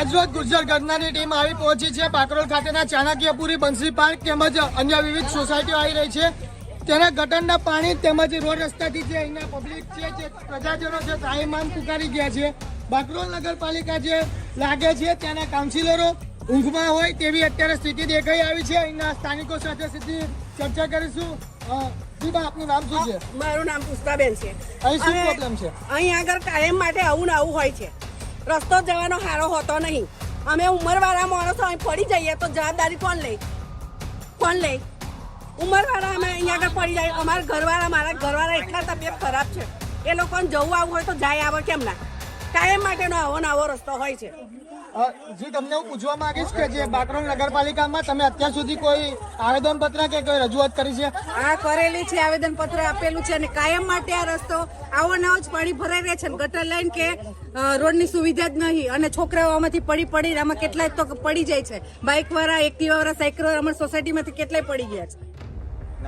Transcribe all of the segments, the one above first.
આજરોજ ગુજરાત ઘટનાની ટીમ આવી પહોંચી છે. બાકરોલ ખાતેના ચાણક્યપુરી બંસી પાર્ક તેમજ અન્ય વિવિધ સોસાયટીઓ આવી રહી છે. તેના ગટરના પાણી તેમજ રોડ રસ્તાથી જે અહીંના પબ્લિક છે જે પ્રજાજનો છે તાહીમાન પુકારી ગયા છે. બાકરોલ નગરપાલિકા જે લાગે છે ત્યાંના કાઉન્સિલરો ઊંઘમાં હોય તેવી અત્યારે સ્થિતિ દેખાઈ આવી છે. અહીંના સ્થાનિકો સાથે સીધી ચર્ચા કરીશું. દીપા આપનું નામ શું છે? મારું નામ પુષ્પાબેન છે. અહીં શું પ્રોબ્લેમ છે? અહીં આગળ કાયમ માટે આવું ને આવું હોય છે. રસ્તો જવાનો હારો હોતો નહીં. અમે ઉંમરવાળા માણસો અહીં પડી જઈએ તો જવાબદારી કોણ લે? કોણ લે? ઉંમરવાળા અમે અહીંયા આગળ પડી જાય. અમારા ઘરવાળા મારા ઘરવાળા એટલા તબિયત ખરાબ છે. એ લોકોને જવું આવવું હોય તો જાય આવે કેમ ના? કાયમ માટેનો આવો ને આવો રસ્તો હોય છે. જી તમને હું પૂછવા માંગીશ કે જે બાકરોલ નગરપાલિકામાં તમે અત્યાર સુધી કોઈ આવેદન પત્ર કે કોઈ રજૂઆત કરી છે? આ કરેલી છે આવેદન પત્ર આપેલું છે અને કાયમ માટે આ રસ્તો આવો નવો જ પાણી ભરાઈ રહે છે ગટર લાઈન કે રોડની સુવિધા જ નહીં. અને છોકરાઓ આમાંથી પડી પડી આમાં કેટલાય તો પડી જાય છે. બાઇક વાળા એક્ટિવા વાળા સાયકલ વાળા અમારી સોસાયટીમાંથી કેટલાય પડી ગયા છે.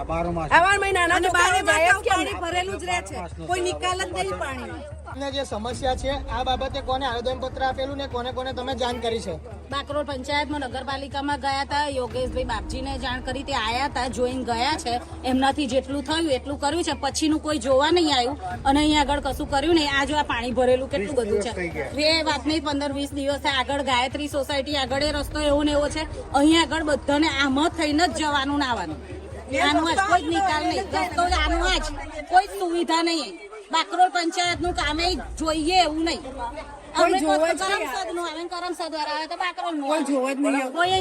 આવા મહિનાના અને બારે જાય જ પાણી ભરેલું જ રહે છે. કોઈ નિકાલ જ નહીં પાણીનો જે સમસ્યા છે આ બાબતે કોને આવેદન પત્ર આપેલું ને કોને કોને તમે જાણ કરી છે? બાકરોલ પંચાયતમાં નગરપાલિકામાં ગયા હતા યોગેશભાઈ બાપજીને જાણ કરી તે આયા હતા જોઈને ગયા છે. એમનાથી જેટલું થયું એટલું કર્યું છે. પછીનું કોઈ જોવા નહીં આવ્યું. અને અહીંયા આગળ કશું કર્યું નહીં. આ જો આ પાણી ભરેલું કેટલું બધું છે. એ વાત નહીં પંદર વીસ દિવસ આગળ ગાયત્રી સોસાયટી આગળ એ રસ્તો એવો ને એવો છે. અહીંયા આગળ બધાને આમ થઈને જ જવાનું ને આવવાનું. આનું જ કોઈ જ નિકાલ નહીં. રસ્તો આનું જ કોઈ જ સુવિધા નહીં. બાકરોલ પંચાયતનું કામે જોઈએ એવું નહીં. અમે જોવે જ. કોઈ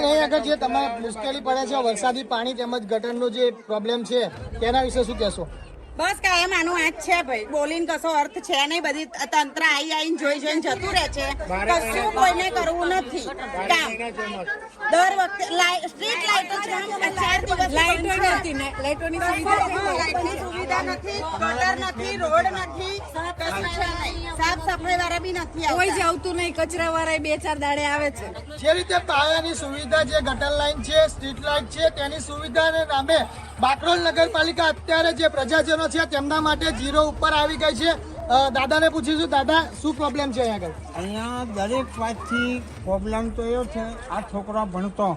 નહીં આગળ જે તમારે મુશ્કેલી પડે છે વરસાદી પાણી તેમજ ગટરનો જે પ્રોબ્લેમ છે તેના વિશે શું કહેશો? બસ કાયમ આનું આ જ છે ભાઈ. બોલીને કશો અર્થ છે નહીં. બધી તંત્ર આવી આવીને જોઈ જોઈને જતું રહે છે. કશું કોઈને કરવું નથી. કામ. દર વખતે સ્ટ્રીટ લાઇટો છે. ચાર દિવસ લાઈટો નથી ને. લાઇટોની સુવિધા લાઈટની સુવિધા નથી. ગટર નથી રોડ નથી. કશું છે નહીં. સાફ સફાઈ વાળા બી નથી કોઈ જ આવતું નહીં. કચરા વાળા બે ચાર દાડે આવે છે. જે રીતે પાયાની સુવિધા જે ગટર લાઇન છે સ્ટ્રીટ લાઇટ છે તેની સુવિધાને નામે બાકરોલ નગરપાલિકા અત્યારે જે પ્રજાજનો છે તેમના માટે જીરો ઉપર આવી ગઈ છે. દાદાને પૂછીશું દાદા શું પ્રોબ્લેમ છે અહીંયા આગળ? અહીંયા દરેક વાતથી પ્રોબ્લેમ તો એવો છે આ છોકરો ભણતો.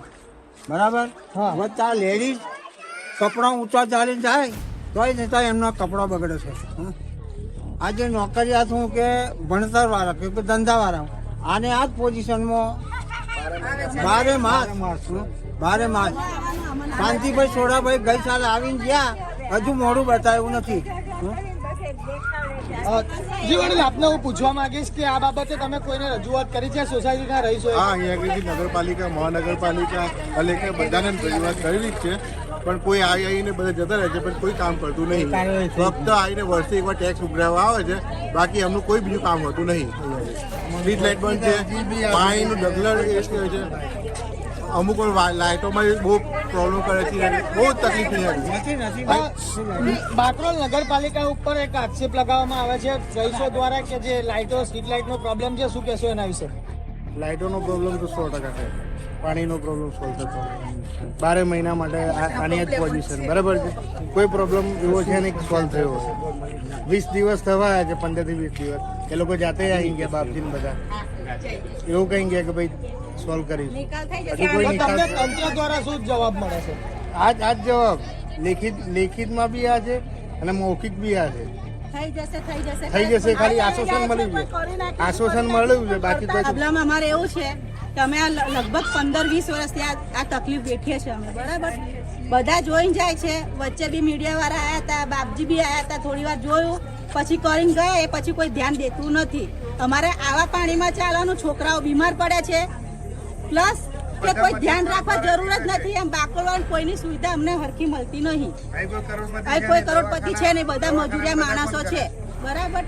બરાબર? હા. વચ્ચે આ લેડીઝ કપડાં ઊંચા ચાલીને જાય તોય છતાં એમનો કપડો બગડે છે. હં. આજે નોકરિયાત હું કે ભણતર વાળા કે ધંધા વાળા આને આ જ પોઝિશનમાં બારે માસ. હં. બારે માસ શાંતિભાઈ સોડાભાઈ ગઈ સાલ આવીને ગયા. હજુ મોડું બતાવ્યું નથી. જી વડીલ આપને હું પૂછવા માંગીશ કે આ બાબતે તમે કોઈને રજૂઆત કરી છે? સોસાયટીના રહીશો હા અહીંયા નગરપાલિકા મહાનગરપાલિકા કલેક્ટર બધાને રજૂઆત કરેલી જ છે. પણ કોઈ આવી આવીને બધા જતા રહે છે પણ કોઈ કામ કરતું નહીં. ફક્ત આવીને વર્ષે એકવાર ટેક્સ ઉઘરાવવા આવે છે બાકી એમનું કોઈ બીજું કામ હોતું નહીં. સ્ટ્રીટ લાઇટ બંધ છે. પાણીનું ડગલર એ છે. અમુક લાઇટોમાં બહુ પ્રોબ્લેમ કરે છે બહુ તકલીફ નથી નથી બાકરોલ નગરપાલિકા ઉપર એક આક્ષેપ લગાવવામાં આવે છે રહીશો દ્વારા કે જે લાઇટો સ્ટ્રીટ લાઇટનો પ્રોબ્લેમ છે શું કહેશો એના વિશે? લાઇટોનો પ્રોબ્લેમ તો સો ટકા છે. પાણીનો પ્રોબ્લેમ સોલ્વ થતો બારે મહિના માટે પાણી આની જ પોઝિશન બરાબર છે? કોઈ પ્રોબ્લેમ એવો છે નહીં સોલ્વ થયો વીસ દિવસ થવા છે પંદરથી વીસ દિવસ. એ લોકો જાતે આવી ગયા બાપજીને બધા. એવું કઈ ગયા કે ભાઈ સોલ્વ કરીશું. તમને તંત્ર દ્વારા શું જવાબ મળે છે? આજ આજ જવાબ. લેખિત લેખિતમાં બી આ છે અને મૌખિક બી આ છે. થઈ જશે થઈ જશે. થઈ જશે ખાલી આશ્વાસન મળ્યું છે આશ્વાસન મળ્યું છે બાકી તો પ્રોબ્લેમ અમારે એવું છે કે અમે આ લગભગ પંદર વીસ વર્ષથી આ આ તકલીફ વેઠીએ છીએ અમે બરાબર? બધા જોઈને જાય છે. વચ્ચે બી મીડિયાવાળા આવ્યા હતા બાપજી બી આવ્યા હતા થોડી વાર જોયું. પછી કરીને ગયા એ પછી કોઈ ધ્યાન દેતું નથી. અમારે આવા પાણીમાં ચાલવાનું છોકરાઓ બીમાર પડે છે પ્લસ કે કોઈ ધ્યાન રાખવા જરૂર જ નથી એમ બાકોલવાન કોઈની સુવિધા અમને હરખી મળતી નહીં. કોઈ કરોડપતિ છે નહીં બધા મજૂરિયા માણસો છે. બરાબર?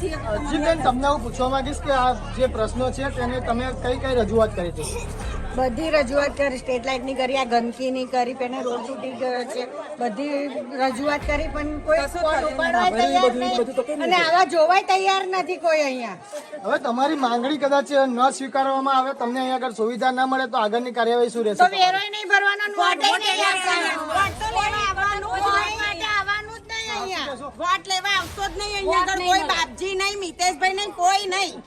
જી બેન તમને હું પૂછવા માંગીશ કે આ જે પ્રશ્નો છે તેને તમે કઈ કઈ રજૂઆત કરી છે? બધી રજૂઆત કરી સ્ટેટ લાઇટની કરી આ ગંદકીની કરી પેને રોડ તૂટી ગયો છે બધી રજૂઆત કરી પણ કોઈ ઉપાડવા તૈયાર નહીં. અને આવા જોવાય તૈયાર નથી કોઈ અહીંયા. હવે તમારી માંગણી કદાચ ન સ્વીકારવામાં આવે તમને અહીંયા આગળ સુવિધા ના મળે તો આગળની કાર્યવાહી શું તો રહેશે વેરોય નહીં ભરવાનો નોટ નહીં તો આવવાનું. વોટ લેવા આવતો જ નહીં અહીંયા આગળ કોઈ બાપજી નહીં મિતેશભાઈ નહીં કોઈ નહીં.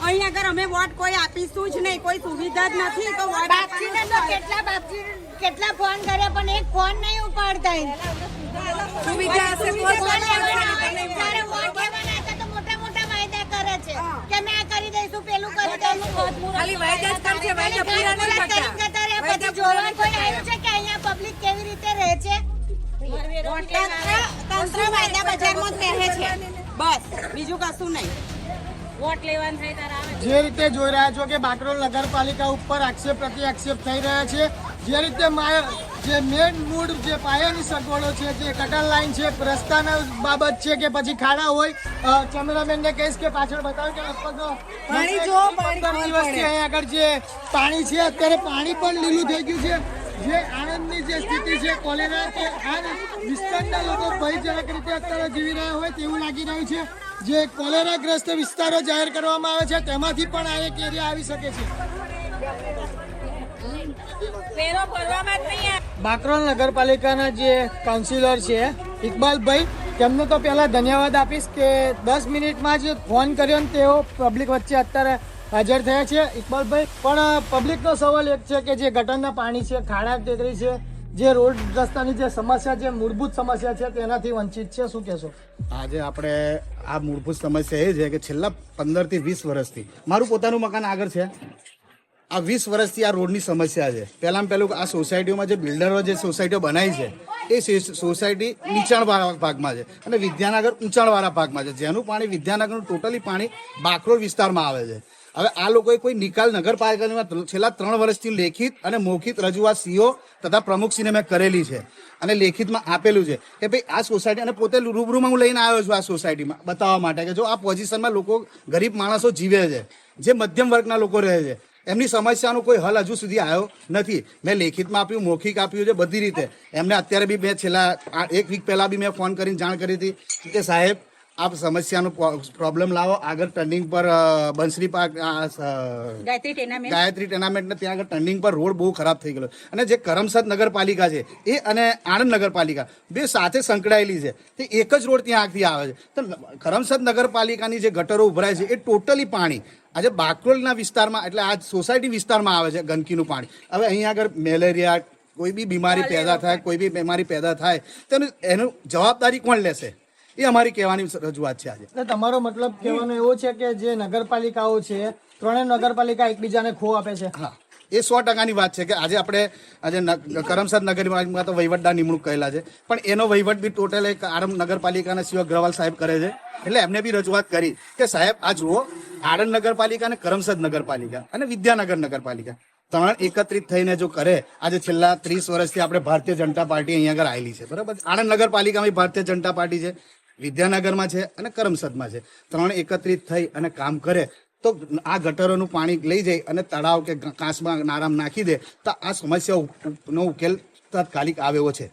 અહીંયા આગળ અમે વોટ કોઈ આપીશું જ નહીં કોઈ સુવિધા જ નથી તો વોટ બાપજીને તો કેટલા બાપજી કેટલા ફોન કર્યા પણ એક ફોન નહીં ઉપાડતા સુવિધા હશે કોઈ ફોન લેવાના આવે ને જ્યારે વોટ લેવાના હતા તો મોટા મોટા વાયદા કરે છે કે આ કરી દઈશું પેલું કરી દઈશું. ખાલી વાયદા જ કરશે વાયદા પૂરા નહીં કરતા. પછી જોવા કોઈ આવ્યું છે કે અહીંયા પબ્લિક કેવી રીતે રહે છે? તંત્ર વાયદા બજારમાં જ પહેરે છે. બસ બીજું કશું નહીં. વોટ લેવાનું થાય ત્યારે આવે જે રીતે જોઈ રહ્યા છો કે બાકરોલ નગરપાલિકા ઉપર આક્ષેપ પ્રતિ આક્ષેપ થઈ રહ્યા છે જે રીતે જે મેન મૂળ જે પાયાની સગવડો છે જે કટર લાઈન છે રસ્તાના બાબત છે કે પછી ખાડા હોય ચંદ્રબેન કેમેરામેનને કહીશ કે પાછળ બતાવો કે લગભગ પાણી જો પાણી દિવસથી અહીંયા આગળ જે પાણી છે અત્યારે પાણી પણ લીલું થઈ ગયું છે. જે આણંદની જે સ્થિતિ છે કોલેરા કે આ વિસ્તારના લોકો ભયજનક રીતે અત્યારે જીવી રહ્યા હોય તેવું લાગી રહ્યું છે. જે કોલેરાગ્રસ્ત વિસ્તારો જાહેર કરવામાં આવે છે તેમાંથી પણ આ એક એરિયા આવી શકે છે. બાકરોલ નગરપાલિકાના જે કાઉન્સિલર છે ઇકબાલભાઈ તેમને તો પહેલા ધન્યવાદ આપીશ કે દસ મિનિટમાં જ ફોન કર્યો ને તેઓ પબ્લિક વચ્ચે અત્યારે હાજર થયા છે ઇકબાલભાઈ. પણ પબ્લિકનો સવાલ એક છે કે જે ગટરના પાણી છે, ખાડા ટેકરી છે, જે રોડ રસ્તાની જે સમસ્યા છે, મૂળભૂત સમસ્યા છે, તેનાથી વંચિત છે, શું કહેશો? આજે આપણે આ મૂળભૂત સમસ્યા એ છે કે છેલ્લા પંદરથી વીસ વર્ષથી, મારું પોતાનું મકાન આગળ છે. આ વીસ વર્ષથી આ રોડની સમસ્યા છે. પહેલાં પહેલું આ સોસાયટીઓમાં જે બિલ્ડરો જે સોસાયટીઓ બનાવી છે, એ સોસાયટી નીચાણવાળા ભાગમાં છે અને વિદ્યાનગર ઊંચાણવાળા ભાગમાં છે. જેનું પાણી વિદ્યાનગરનું ટોટલી પાણી બાકરોલ વિસ્તારમાં આવે છે. હવે આ લોકોએ કોઈ નિકાલ નગરપાલિકામાં છેલ્લા ત્રણ વર્ષથી લેખિત અને મૌખિત રજૂઆત સીઓ તથા પ્રમુખશ્રીને મેં કરેલી છે. અને લેખિતમાં આપેલું છે કે ભાઈ આ સોસાયટી અને પોતે રૂબરૂમાં હું લઈને આવ્યો છું આ સોસાયટીમાં બતાવવા માટે કે જો આ પોઝિશનમાં લોકો ગરીબ માણસો જીવે છે, જે મધ્યમ વર્ગના લોકો રહે છે, એમની સમસ્યાનો કોઈ હલ હજુ સુધી આવ્યો નથી. મેં લેખિતમાં આપ્યું, મૌખિક આપ્યું છે, બધી રીતે. એમને અત્યારે બી મેં છેલ્લા એક વીક પહેલાં બી મેં ફોન કરીને જાણ કરી હતી કે સાહેબ આપ સમસ્યાનો પ્રોબ્લેમ લાવો. આગળ ટર્નિંગ પર બંસરી પાર્ક ગાયત્રી ટેનામેન્ટ ગાયત્રી ત્યાં આગળ ટર્નિંગ પર રોડ બહુ ખરાબ થઈ ગયેલો. અને જે કરમસદ નગરપાલિકા છે એ અને આણંદ નગરપાલિકા બે સાથે સંકળાયેલી છે. તે એક જ રોડ ત્યાં આગથી આવે છે. તો કરમસદ નગરપાલિકાની જે ગટરો ઉભરાય છે એ ટોટલી પાણી. આજે બાકરોલના વિસ્તારમાં એટલે આ સોસાયટી વિસ્તારમાં આવે છે ગંદકીનું પાણી. હવે અહીંયા આગળ મેલેરિયા કોઈ બી બીમારી પેદા થાય. કોઈ બી બીમારી પેદા થાય તેનું એનું જવાબદારી કોણ લેશે? એ અમારી કહેવાની રજૂઆત છે આજે. તમારો મતલબ કહેવાનો એવો છે કે જે નગરપાલિકાઓ છે ત્રણેય નગરપાલિકા એકબીજાને ખો આપે છે? હા. એ સો ટકાની વાત છે કે આજે આપણે આજે કરમસદ નગરમાં તો વહીવટદાર નિમણૂક કરેલા છે. પણ એનો વહીવટ બી ટોટલ એક આરમ નગરપાલિકાના શિવ અગ્રવાલ સાહેબ કરે છે. એટલે એમને બી રજૂઆત કરી કે સાહેબ આ જુઓ આણંદ નગરપાલિકા અને કરમસદ નગરપાલિકા અને વિદ્યાનગર નગરપાલિકા ત્રણ એકત્રિત થઈને જો કરે આજે છેલ્લા ત્રીસ વર્ષથી આપણે ભારતીય જનતા પાર્ટી અહીંયા આગળ આવેલી છે. બરાબર? આણંદ નગરપાલિકામાં ભારતીય જનતા પાર્ટી છે. વિદ્યાનગરમાં છે અને કરમસદમાં છે. ત્રણ એકત્રિત થઈ અને કામ કરે, તો આ ગટરોનું પાણી લઈ જાય અને તળાવ કે કાંસમાં નારામ નાખી દે, તો આ સમસ્યા નો ઉકેલ તાત્કાલિક આવેવો છે.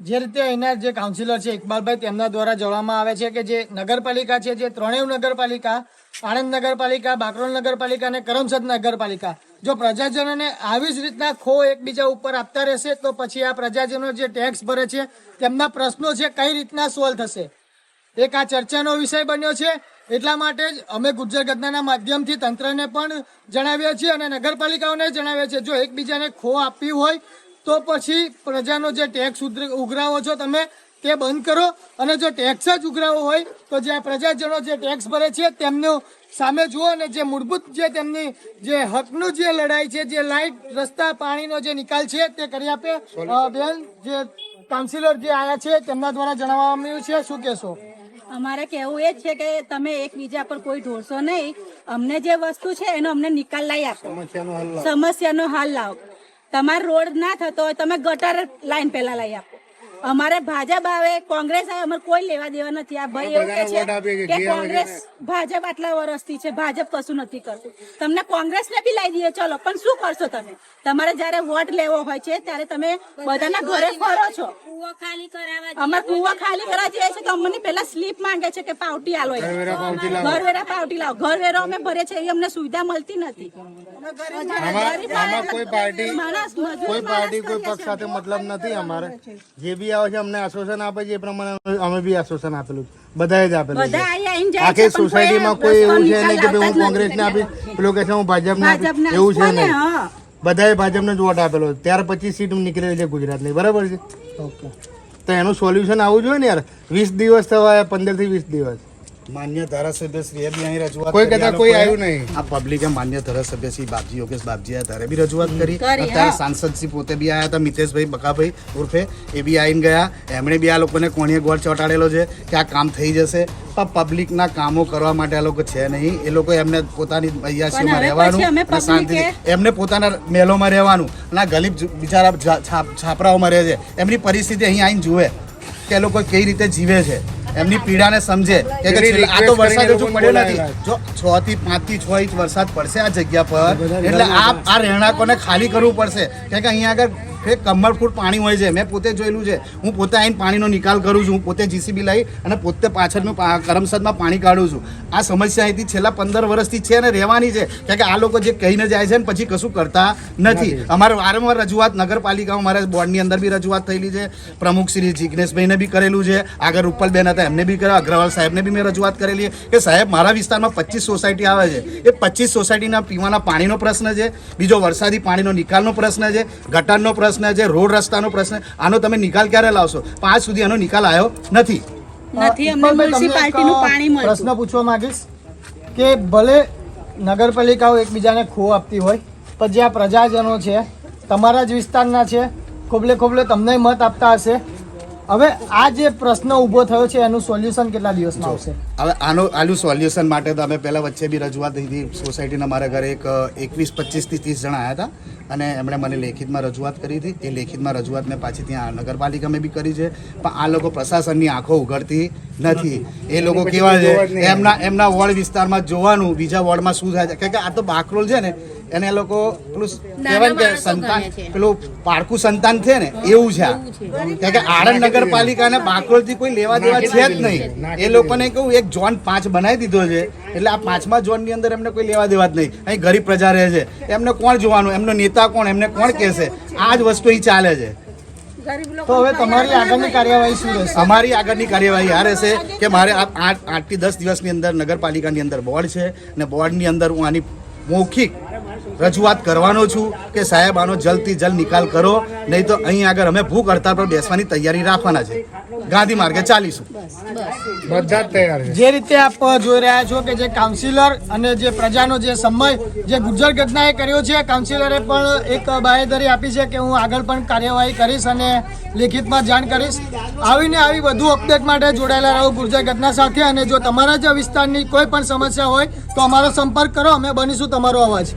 જે રીતે અહીંના જે કાઉન્સિલર છે, ઇકબાલભાઈ, તેમના દ્વારા જોવામાં આવે છે કે જે નગરપાલિકા છે, જે ત્રણેય નગરપાલિકા, આણંદ નગરપાલિકા, બાકરોલ નગરપાલિકા અને કરમસદ નગરપાલિકા, જો પ્રજાજનોને આવી જ રીતના ખો એકબીજા ઉપર આપતા રહેશે, તો પછી આ પ્રજાજનો જે ટેક્સ ભરે છે, તેમના પ્રશ્નો છે, કઈ રીતના સોલ્વ થશે? એક આ ચર્ચાનો વિષય બન્યો છે. એટલા માટે જ અમે ગુજર ગદનાના માધ્યમથી તંત્રને પણ જણાવીએ છીએ અને નગરપાલિકાઓને જણાવીએ છીએ. જો એકબીજાને ખો આપવી હોય, તો પછી પ્રજાનો જે ટેક્સ ઉઘર- ઉઘરાવો છો તમે, તે બંધ કરો. અને જો ટેક્સ જ ઉઘરાવો હોય, તો જે પ્રજાજનો જે ટેક્સ ભરે છે, તેમનું સામે જુઓ અને જે મૂળભૂત જે તેમની જે હકનું જે લડાઈ છે, જે લાઇટ રસ્તા, પાણીનો જે નિકાલ છે, તે કરી આપે. બેન, જે કાઉન્સિલર જે આયા છે, તેમના દ્વારા જણાવવામાં આવ્યું છે. શું કહેશો? અમારે કહેવું એ જ છે કે તમે એકબીજા પર કોઈ ઢોળશો નહીં. અમને જે વસ્તુ છે એનો અમને નિકાલ લાવી આપો. સમસ્યાનો હલ લાવો. તમારો રોડ ના થતો હોય તમે ગટર લાઈન પહેલા લઈ આપો. અમારે ભાજપ આવે કોંગ્રેસ આવે અમારે કોઈ લેવા દેવા નથી. આ ભાઈ એવું કે છે કે કોંગ્રેસ ભાજપ આટલા વર્ષથી છે ભાજપ કશું નથી કરતું. તમને કોંગ્રેસ ને બી લાવી દઈએ ચલો પણ શું કરશો તમે? તમારે જયારે વોટ લેવો હોય છે ત્યારે તમે બધાના ઘરે ફરો છો. અમારે ખાલી કુવા ખાલી કરવા જઈએ છે તો અમને પેલા સ્લીપ માંગે છે કે પાવટી આલો ઘર વેરા પાવટી લાવો. ઘરવેરો અમે ભરે છે એવી અમને સુવિધા મળતી નથી. કોઈ પાર્ટી કોઈ પાર્ટી કોઈ પક્ષ સાથે મતલબ નથી અમારે. જે બી આવે છે અમને આશ્વાસન આપે છે એ પ્રમાણે અમે- બી આશ્વાસન આપેલું બધાએ જ આપેલું છે. આખી સોસાયટીમાં કોઈ એવું છે નહીં કે ભાઈ હું કોંગ્રેસને આપીશ પેલો કે છે હું ભાજપને આપીશ. એવું છે નહીં. બધાએ ભાજપને જ વોટ આપેલો ત્યાર પછી સીટ નીકળેલી છે ગુજરાતની. બરાબર છે? ઓકે. તો એનું સોલ્યુશન આવવું જોઈએ ને યાર. વીસ દિવસ થવા પંદરથી વીસ દિવસ. માન્ય ધારાસભ્ય શ્રી બી અહીં રજૂઆત કોઈ. કદાચ કોઈ આવ્યું નહીં. આ પબ્લિકે માન્ય ધારાસભ્ય શ્રી બાપજી યોગેશ બાપજી આ ધારે બી રજૂઆત કરી. અત્યારે સાંસદ શ્રી પોતે બી આવ્યા હતા મિતેશભાઈ બકાભાઈ ઉર્ફે એ બી આવીને ગયા. એમણે બી આ લોકોને કોણીએ ગોળ ચોંટાડેલો છે કે આ કામ થઈ જશે. પણ પબ્લિકના કામો કરવા માટે આ લોકો છે નહીં. એ લોકો એમને પોતાની અયાસીમાં રહેવાનું public એમને પોતાના મહેલોમાં રહેવાનું. અને આ ગરીબ બિચારા છાપરાઓમાં રહે છે. એમની પરિસ્થિતિ અહીં આવીને જુએ કે એ લોકો કઈ રીતે જીવે છે. એમની પીડાને સમજે કે આ તો વરસાદ હજુ પડ્યો નથી. જો છ થી પાંચથી છ ઇંચ વરસાદ પડશે આ જગ્યા પર એટલે આ આ રહેણાંકોને ખાલી કરવું પડશે. કે અહીંયા આગળ ફેક કમર ફૂટ પાણી હોય છે. મેં પોતે જોયેલું છે. હું પોતે આવીને પાણીનો નિકાલ કરું છું. હું પોતે જીસીબી લઈ અને પોતે પાછળનું કરમસદમાં પાણી કાઢું છું. આ સમસ્યા અહીંથી છેલ્લા પંદર વર્ષથી છે અને રહેવાની છે. કારણ કે આ લોકો જે કહીને જાય છે ને પછી કશું કરતા નથી. અમારે વારંવાર રજૂઆત નગરપાલિકામાં મારા બોર્ડની અંદર બી રજૂઆત થયેલી છે. પ્રમુખ શ્રી જિગ્નેશભાઈને બી કરેલું છે. આગળ રૂપલબેન હતા એમને બી કર્યા અગ્રવાલ સાહેબને બી મેં રજૂઆત કરેલી કે સાહેબ મારા વિસ્તારમાં પચીસ સોસાયટી આવે છે. એ પચીસ સોસાયટીના પીવાના પાણીનો પ્રશ્ન છે. બીજો વરસાદી પાણીનો નિકાલનો પ્રશ્ન છે. ગટરનો પ્રશ્ન છે રોડ રસ્તાનો પ્રશ્ન. આનો તમે નિકાલ ક્યારે લાવશો? પણ આજ સુધી આનો નિકાલ આવ્યો નથી. નથી અમને ઇકબાલભાઈ, તમને એક, મ્યુનિસિપાલિટીનું પાણી મળતું. પ્રશ્ન પૂછવા માંગીશ કે ભલે નગરપાલિકાઓ એકબીજાને ખો આપતી હોય પણ જે આ પ્રજાજનો છે તમારા જ વિસ્તારના છે ખોબલે ખોબલે તમને મત આપતા હશે. હવે આ જે પ્રશ્ન ઊભો થયો છે એનું સોલ્યુશન કેટલા દિવસમાં આવશે? હવે આનો આનું સોલ્યુશન માટે તો અમે પહેલાં વચ્ચે બી રજૂઆત થઈ હતી સોસાયટીના મારા ઘરે એક એકવીસ પચીસથી ત્રીસ જણા આવ્યા હતા અને એમણે મને લેખિતમાં રજૂઆત કરી હતી. એ લેખિતમાં રજૂઆત મેં પાછી ત્યાં નગરપાલિકામાં બી કરી છે. પણ આ લોકો પ્રશાસનની આંખો ઉઘડતી નથી. એ લોકો કેવા છે એમના એમના વોર્ડ વિસ્તારમાં જોવાનું બીજા વોર્ડમાં શું થાય છે. કારણ કે આ તો બાકરોલ છે ને એને એ લોકો પેલું કહેવાય કે સંતાન પેલું પારકું સંતાન છે ને એવું છે આ. કારણ કે આણંદ નગરપાલિકાને બાકરોલથી કોઈ લેવા દેવા છે જ નહીં. એ લોકોને કહું એક ઝોન પાંચ બનાવી દીધો છે. એટલે આ પાંચમા ઝોનની અંદર એમને કોઈ લેવા દેવા જ નહીં. અહીં ગરીબ પ્રજા રહે છે. એમને કોણ જોવાનું? એમનો નેતા કોણ? એમને કોણ કહેશે? આ જ વસ્તુ અહીં ચાલે છે. તો હવે તમારી આગળની કાર્યવાહી શું રહેશે? અમારી આગળની કાર્યવાહી આ રહેશે કે મારે આ આઠ આઠથી દસ દિવસની અંદર નગરપાલિકાની અંદર બોર્ડ છે અને બોર્ડની અંદર હું આની મૌખિક રજૂઆત કરવાનો છું કે સાહેબ આનો જલ્દથી જલ્દ નિકાલ કરો નહીં તો અહીં આગળ અમે ભૂખ હડતાળ પર બેસવાની તૈયારી રાખવાના છે. ગાંધી માર્ગે ચાલીશું. બધા તૈયાર જે રીતે આપ જોઈ રહ્યા છો કે જે કાઉન્સિલર અને જે પ્રજાનો જે સમય જે ગુજર ઘટનાએ કર્યો છે કાઉન્સિલરે પણ એક બાહેધરી આપી છે કે હું આગળ પણ કાર્યવાહી કરીશ અને લેખિતમાં જાણ કરીશ. આવીને આવી વધુ અપડેટ માટે જોડાયેલા રહો ગુર્જર ઘટના સાથે અને જો તમારા જ વિસ્તારની કોઈ પણ સમસ્યા હોય તો અમારો સંપર્ક કરો અમે બનીશું તમારો અવાજ.